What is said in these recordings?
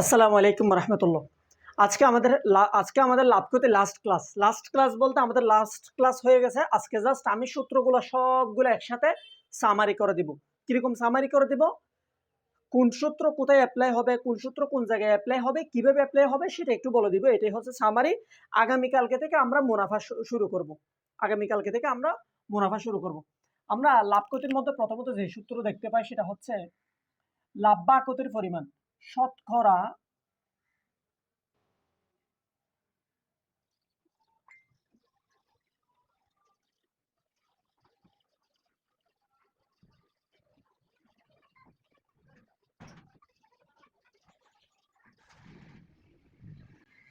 আসসালামু আলাইকুম রহমতুল্লাহ। আজকে আমাদের আজকে আমাদের লাভ করতে লাস্ট ক্লাস লাস্ট ক্লাস বলতে আমাদের লাস্ট ক্লাস হয়ে গেছে। আজকে জাস্ট আমি সূত্রগুলো সবগুলো একসাথে সামারি করে দিব। কীরকম সামারি করে দিব? কোন সূত্র কোথায় অ্যাপ্লাই হবে, কোন সূত্র কোন জায়গায় অ্যাপ্লাই হবে, কীভাবে অ্যাপ্লাই হবে সেটা একটু বলে দিব। এটাই হচ্ছে সামারি আগামীকালকে থেকে আমরা মুনাফা শুরু করব। আগামীকালকে থেকে আমরা মুনাফা শুরু করব। আমরা লাভ ক্ষতির মধ্যে প্রথমত যে সূত্র দেখতে পাই সেটা হচ্ছে লাভ বা ক্ষতির পরিমাণ। শতকরা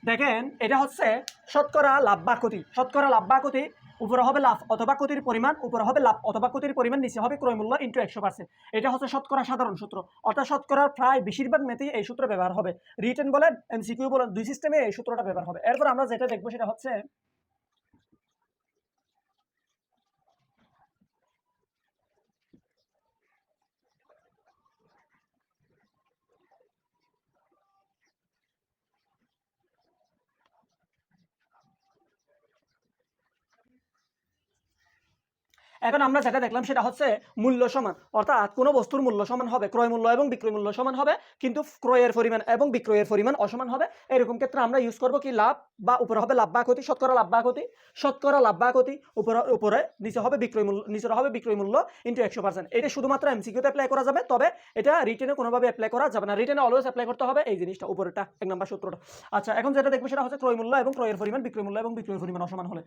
দেখেন এটা হচ্ছে শতকরা লাভ বা ক্ষতি শতকরা লাভ বা ক্ষতি উপরে হবে লাভ অথবা ক্ষতির পরিমাণ, উপরে হবে লাভ অথবা ক্ষতির পরিমাণ, নিচে হবে ক্রয় মূল্য ইন্টু একশো পার্সেন্ট এটা হচ্ছে শতকরা সাধারণ সূত্র। অর্থাৎ শতকরার প্রায় বেশিরভাগ মেতেই এই সূত্র ব্যবহার হবে। রিটার্ন বলেন এমসিকিউ বলেন, দুই সিস্টেমে এই সূত্রটা ব্যবহার হবে। এরপর আমরা যেটা দেখব সেটা হচ্ছে এখন আমরা যেটা দেখলাম সেটা হচ্ছে মূল্য সমান। অর্থাৎ কোনো বস্তুর মূল্য সমান হবে, ক্রয় মূল্য এবং বিক্রয় মূল্য সমান হবে, কিন্তু ক্রয়ের পরিমাণ এবং বিক্রয়ের পরিমাণ অসমান হবে। এরকম ক্ষেত্রে আমরা ইউজ করব কি লাভ বা উপরে হবে লাভ বা ক্ষতি, শতকরা লাভ বা ক্ষতি, শতকরা লাভ বা ক্ষতি, উপরে উপরে, নিচে হবে বিক্রয় মূল্য নিচে হবে বিক্রয় মূল্য ইন্টু একশো পার্সেন্ট এটা শুধুমাত্র এমসিকিউতে অ্যাপ্লাই করা যাবে, তবে এটা রিটেনে কোনোভাবে অ্যাপ্লাই করা যাবে না। রিটেনে অলওয়েজ অ্যাপ্লাই করতে হবে, এই জিনিসটা উপরেটা এক নম্বর সূত্রটা। আচ্ছা এখন যেটা দেখব সেটা হচ্ছে ক্রয় মূল্য এবং ক্রয়ের পরিমাণ, বিক্রয় মূল্য এবং বিক্রয়ের পরিমাণ অসমান হলে।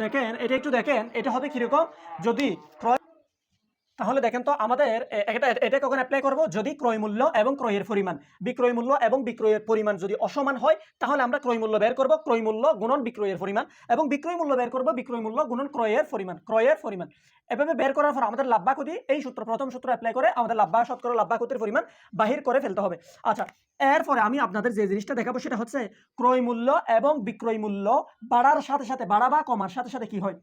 দেখেন এটা একটু দেখেন এটা হবে কীরকম? যদি ক্রয় তাহলে দেখেন তো আমাদের এটা এটা কখন অ্যাপ্লাই করব? যদি ক্রয় মূল্য এবং ক্রয়ের পরিমাণ। বিক্রয় মূল্য এবং বিক্রয়ের পরিমাণ যদি অসমান হয়, তাহলে আমরা ক্রয় মূল্য বের করব। ক্রয় মূল্য গুণন বিক্রয়ের পরিমাণ এবং বিক্রয় মূল্য বের করব বিক্রয় মূল্য গুণন ক্রয়ের পরিমাণ ক্রয়ের পরিমাণ। এভাবে বের করার পর আমাদের লাভ্বা ক্ষতি এই সূত্র, প্রথম সূত্র অ্যাপ্লাই করে আমাদের লাভ্বা শতকরা লাভ্বা ক্ষতির পরিমাণ বাহির করে ফেলতে হবে। আচ্ছা এরপরে আমি আপনাদের যে জিনিসটা দেখাবো সেটা হচ্ছে ক্রয় মূল্য এবং বিক্রয় মূল্য বাড়ার সাথে সাথে বাড়া বা কমার সাথে সাথে কি হয়?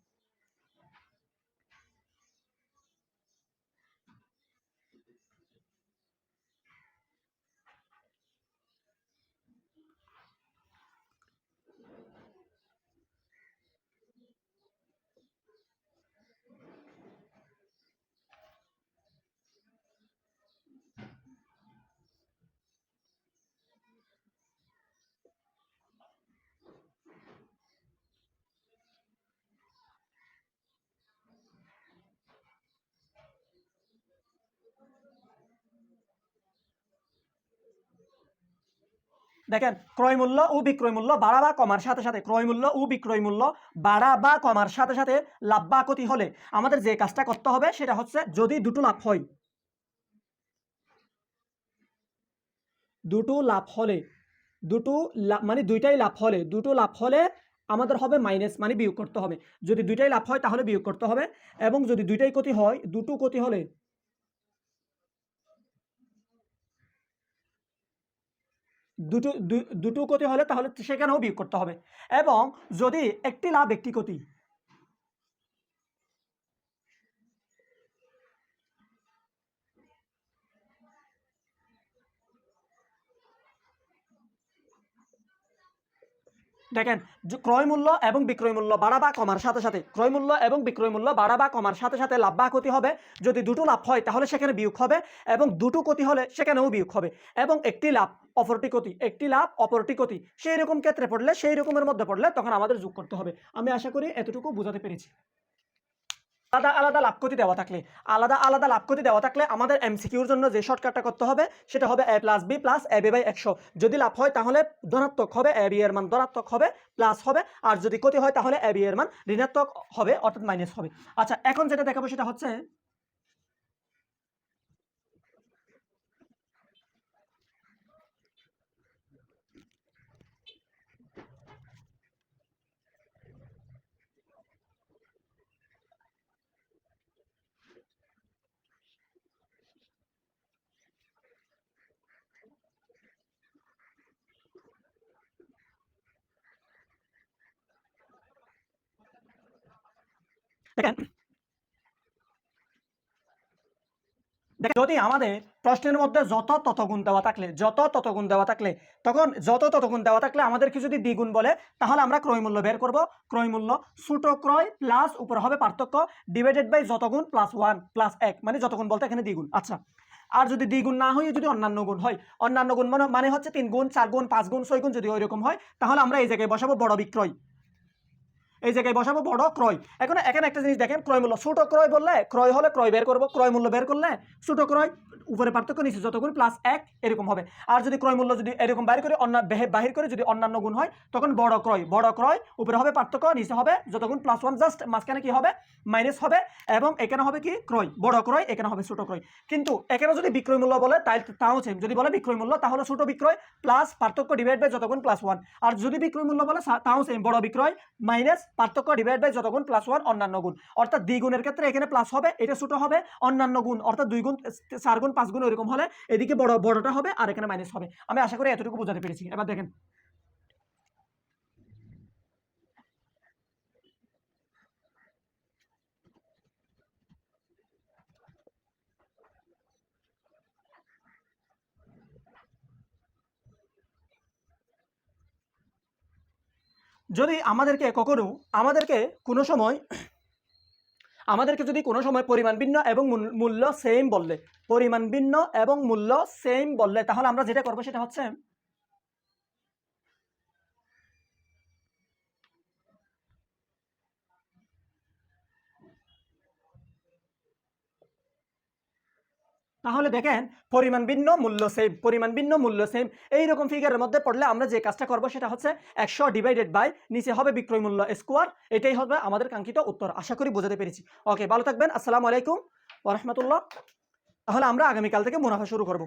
দেখেন, ক্রয় মূল্য, ও বিক্রয় মূল্য বাড়া বা কমার সাথে সাথে, ক্রয় মূল্য, ও বিক্রয় মূল্য বাড়া বা কমার সাথে সাথে লাভ বা ক্ষতি হলে। আমাদের যে কাজটা করতে হবে, সেটা হচ্ছে যদি দুটো লাভ হয়। দুটো লাভ হলে, দুটো মানে দুইটাই লাভ হলে, দুটো লাভ হলে আমাদের হবে মাইনাস মানে বিয়োগ করতে হবে। যদি দুইটাই লাভ হয়, তাহলে বিয়োগ করতে হবে। এবং যদি দুইটাই ক্ষতি হয়, দুটো ক্ষতি হলে দুটো দুটো ক্ষতি হলে তাহলে সেখানেও বিয়োগ করতে হবে। এবং যদি একটি লাভ একটি ক্ষতি দেখেন ক্রয় মূল্য এবং বিক্রয় মূল্য বাড়া বা কমার সাথে সাথে, ক্রয় মূল্য এবং বিক্রয় মূল্য বাড়া বা কমার সাথে সাথে লাভ বা ক্ষতি হবে। যদি দুটো লাভ হয়, তাহলে সেখানে বিয়োগ হবে এবং দুটো ক্ষতি হলে সেখানেও বিয়োগ হবে এবং একটি লাভ অপরটি ক্ষতি, একটি লাভ অপরটি ক্ষতি। সেই রকম ক্ষেত্রে পড়লে সেই রকমের মধ্যে পড়লে তখন আমাদের যোগ করতে হবে। আমি আশা করি এতটুকু বোঝাতে পেরেছি। আলাদা আলাদা লাভকতি দেওয়া থাকলে, আলাদা আলাদা লাভকতি দেওয়া থাকলে আমাদের এমসিকিউর জন্য যে শর্টকাটটা করতে হবে, সেটা হবে A plus B plus A B by একশো। যদি লাভ হয় তাহলে ধনাত্মক হবে এ বি এর মান, ধনাত্মক হবে প্লাস হবে, আর যদি ক্ষতি হয় তাহলে এ বি এর মান ঋণাত্মক হবে, অর্থাৎ মাইনাস হবে। আচ্ছা এখন যেটা দেখাবো সেটা হচ্ছে দেখেন। দেখেন, যদি আমাদের প্রশ্নের মধ্যে যত তত গুণ দেওয়া থাকলে যত তত গুণ দেওয়া থাকলে তখন যত তত গুণ দেওয়া থাকলে আমাদেরকে যদি দ্বিগুণ বলে তাহলে আমরা ক্রয় মূল্য বের করব। ক্রয় মূল্য ছোট ক্রয় প্লাস উপরে হবে পার্থক্য ডিভাইডেড বাই যত গুণ প্লাস ওয়ান প্লাস এক মানে যত গুণ বলতে এখানে দ্বিগুণ। আচ্ছা আর যদি দ্বিগুণ না হয়ে যদি অন্যান্য গুণ হয় অন্যান্য গুণ মানে মানে হচ্ছে তিন গুণ চার গুণ পাঁচ গুণ ছয় গুণ যদি ওই রকম হয় তাহলে আমরা এই জায়গায় বসাবো বড় বিক্রয়। এই জায়গায় বসাবো বড় ক্রয়। এখন এখানে একটা জিনিস দেখেন, ক্রয় মূল্য। ছোট ক্রয় বললে ক্রয় হলে ক্রয় বের করব, ক্রয় মূল্য বের করলে ছোট ক্রয় উপরে পার্থক্য নিচে যত যতগুণ প্লাস এক, এরকম হবে। আর যদি ক্রয় মূল্য যদি এরকম বাইর করে, অন্য বেহে- বাহির করে যদি অন্যান্য গুণ হয়, তখন বড় ক্রয়। বড় ক্রয়, উপরে হবে পার্থক্য, নিচে হবে যতগুণ প্লাস ওয়ান জাস্ট মাঝখানে কি হবে? মাইনাস হবে। এবং এখানে হবে কি? ক্রয়। বড় ক্রয়, এখানে হবে ছোট ক্রয়। কিন্তু এখানে যদি বিক্রয় মূল্য বলে, তাই তাও সেম যদি বলে বিক্রয় মূল্য, তাহলে ছোট বিক্রয় প্লাস পার্থক্য ডিভাইড বাই যতগুণ প্লাস ওয়ান আর যদি বিক্রয় মূল্য বলে, তাও সেম বড় বিক্রয় মাইনাস পার্থক্য ডিভাইড বাই যতগুণ প্লাস ওয়ান অন্যান্য গুণ। অর্থাৎ দ্বিগুণের ক্ষেত্রে এখানে প্লাস হবে, এটা ছোট হবে, অন্যান্য গুণ। অর্থাৎ দুই গুণ, চার গুণ, পাঁচ গুণ, ওইরকম হলে এদিকে বড়, বড়টা হবে, আর এখানে মাইনাস হবে। আমি আশা করি এতটুকু বোঝাতে পেরেছি। এবার দেখেন। যদি আমাদেরকে কখনো, আমাদেরকে কোনো সময়, আমাদেরকে যদি কোনো সময় পরিমাণ ভিন্ন এবং মূল্য সেম বললে পরিমাণ ভিন্ন এবং মূল্য সেম বললে তাহলে আমরা যেটা করব সেটা হচ্ছে তাহলে দেখেন, পরিমাণ ভিন্ন, মূল্য সেম পরিমাণ ভিন্ন, মূল্য সেম এইরকম ফিগারের মধ্যে পড়লে আমরা যে কাজটা করব সেটা হচ্ছে একশো ডিভাইডেড বাই নিচে হবে বিক্রয় মূল্য স্কোয়ার এটাই হবে আমাদের কাঙ্ক্ষিত উত্তর। আশা করি বোঝাতে পেরেছি। ওকে ভালো থাকবেন। আসসালামু আলাইকুম। ওরহমতুল্লাহ তাহলে আমরা আগামীকাল থেকে মুনাফা শুরু করব।